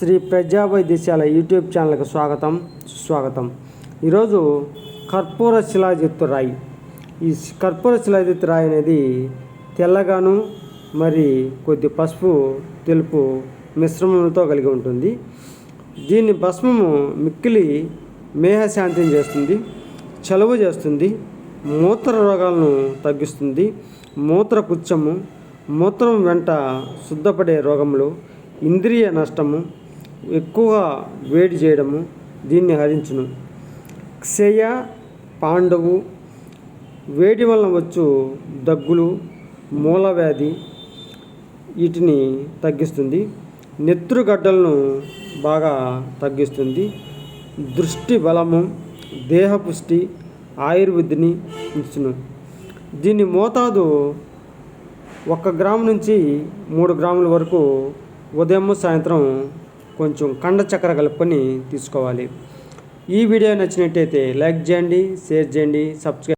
శ్రీ ప్రజా దేశాల యూట్యూబ్ ఛానల్కి స్వాగతం సుస్వాగతం. ఈరోజు కర్పూర శిలాజిత్తు రాయి. ఈ కర్పూర శిలాజిత్తు రాయి అనేది తెల్లగాను మరి కొద్ది పసుపు తెలుపు మిశ్రమంతో కలిగి ఉంటుంది. దీని భస్మము మిక్కిలి మేహశాంతిని చేస్తుంది చలువ చేస్తుంది మూత్ర రోగాలను తగ్గిస్తుంది మూత్రపుచ్చము మూత్రం వెంట శుద్ధపడే రోగములు ఇంద్రియ నష్టము ఎక్కువగా వేడి చేయడము దీన్ని హరించును. క్షయ పాండవు వేడి వలన వచ్చు దగ్గులు మూలవ్యాధి వీటిని తగ్గిస్తుంది. నెత్రుగడ్డలను బాగా తగ్గిస్తుంది. దృష్టి బలము దేహపుష్టి ఆయుర్వేదిని ఇచ్చును దీని మోతాదు ఒక గ్రాము నుంచి మూడు గ్రాముల వరకు ఉదయం సాయంత్రం కొంచెం కండ చక్కెర కలుపుకొని తీసుకోవాలి. ఈ వీడియో నచ్చినట్టయితే లైక్ చేయండి షేర్ చేయండి సబ్స్క్రైబ్